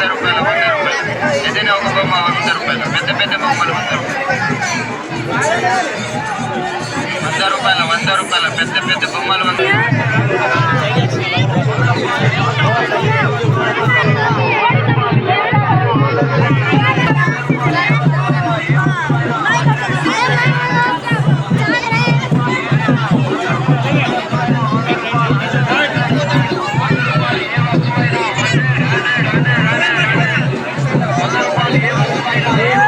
వంద రూపాయల వంద రూపాయలు. ఏదైనా ఒక బొమ్మ వంద రూపాయలు. పెద్ద పెద్ద బొమ్మలు వంద రూపాయలు. వంద రూపాయల వంద రూపాయల. పెద్ద పెద్ద ఏ